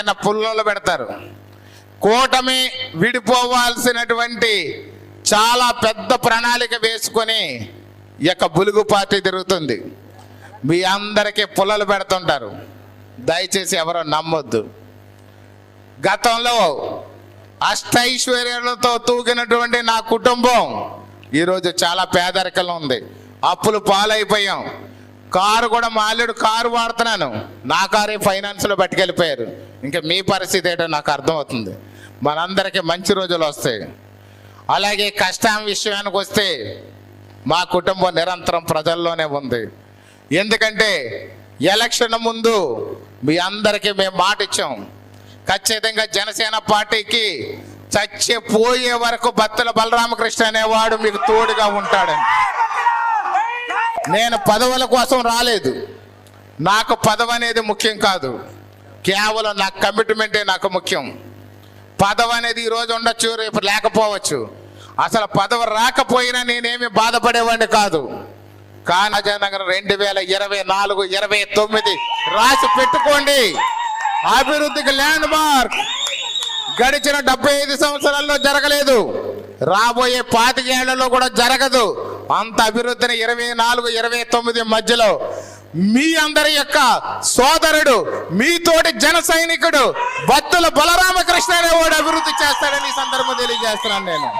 చిన్న పుల్లలు పెడతారు. కూటమి విడిపోవాల్సినటువంటి చాలా పెద్ద ప్రణాళిక వేసుకొని యొక్క బులుగు పార్టీ తిరుగుతుంది. మీ అందరికీ పుల్లలు పెడుతుంటారు. దయచేసి ఎవరో నమ్మొద్దు. గతంలో అష్టైశ్వర్యాలతో తూగినటువంటి నా కుటుంబం ఈరోజు చాలా పేదరికంలో ఉంది. అప్పులు పాలైపోయాం. కారు కూడా మాలేడు కారు వాడుతున్నాను. నా కారే ఫైనాన్స్లో పట్టుకెళ్ళిపోయారు. ఇంకా మీ పరిస్థితి ఏంటో నాకు అర్థమవుతుంది. మనందరికీ మంచి రోజులు వస్తాయి. అలాగే కష్టం విషయానికి వస్తే మా కుటుంబం నిరంతరం ప్రజల్లోనే ఉంది. ఎందుకంటే ఎలక్షన్ ముందు మీ అందరికీ మేము మాట ఇచ్చాం. ఖచ్చితంగా జనసేన పార్టీకి చచ్చే పోయే వరకు బత్తల బలరామకృష్ణ అనేవాడు మీకు తోడుగా ఉంటాడని. నేను పదవుల కోసం రాలేదు. నాకు పదవి అనేది ముఖ్యం కాదు. కేవలం నా కమిట్మెంటే నాకు ముఖ్యం. పదవి అనేది ఈ రోజు ఉండొచ్చు రేపు లేకపోవచ్చు. అసలు పదవి రాకపోయినా నేనేమి బాధపడేవాడిని కాదు. కానీ రెండు వేల ఇరవై నాలుగు ఇరవై తొమ్మిది రాసి పెట్టుకోండి. అభివృద్ధికి ల్యాండ్ మార్క్ గడిచిన డెబ్బై ఐదు సంవత్సరాల్లో జరగలేదు. రాబోయే పాతికేళ్ళలో కూడా జరగదు. అంత అభివృద్ధిని ఇరవై నాలుగు ఇరవై తొమ్మిది మధ్యలో మీ అందరి యొక్క సోదరుడు మీతోటి జన సైనికుడు బత్తుల బలరామకృష్ణ అనేవాడు అభివృద్ధి చేస్తాడని ఈ సందర్భం తెలియజేస్తున్నాను నేను.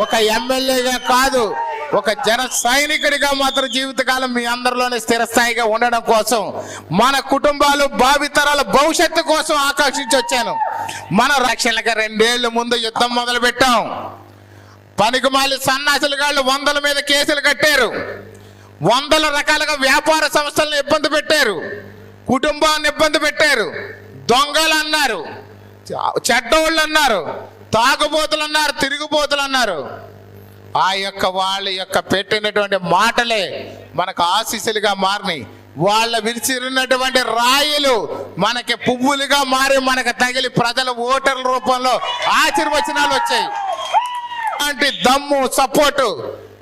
ఒక ఎమ్మెల్యేగా కాదు ఒక జన సైనికుడిగా మాత్రం జీవితకాలం మీ అందరిలోనే స్థిరస్థాయిగా ఉండడం కోసం మన కుటుంబాలు భావితరాల భవిష్యత్తు కోసం ఆకర్షించి వచ్చాను. మన రక్షణగా రెండేళ్ళ ముందు యుద్ధం మొదలు పెట్టాం పనికిమాలి సన్నాసులు గాళ్ళు వందల మీద కేసులు కట్టారు. వందల రకాలుగా వ్యాపార సంస్థలను ఇబ్బంది పెట్టారు. కుటుంబాన్ని ఇబ్బంది పెట్టారు. దొంగలు అన్నారు. చెడ్డోళ్ళు అన్నారు. తాగుబోతులు అన్నారు తిరుగుబోతులు అన్నారు. ఆ యొక్క వాళ్ళ యొక్క పెట్టినటువంటి మాటలే మనకు ఆశీస్సులుగా మారినాయి. వాళ్ళ విరిచిరినటువంటి రాయిలు మనకి పువ్వులుగా మారి మనకు తగిలి ప్రజల ఓటర్ల రూపంలో ఆశీర్వచనాలు వచ్చాయి. అలాంటి దమ్ము సపోర్టు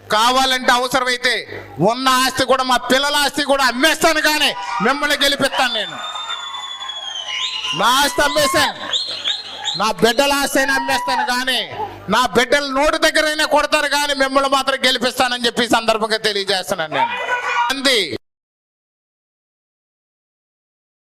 కావాలంటే అవసరమైతే ఉన్న ఆస్తి కూడా మా పిల్లల ఆస్తి కూడా అమ్మేస్తాను కానీ మిమ్మల్ని గెలిపిస్తాను నేను. నా ఆస్తి అమ్మేశాను. నా బిడ్డల ఆస్తి అయినా అమ్మేస్తాను కానీ నా బిడ్డల నోటి దగ్గరైనా కొడతారు కానీ మిమ్మల్ని మాత్రం గెలిపిస్తానని చెప్పి సందర్భంగా తెలియజేస్తున్నాను నేను. అంది.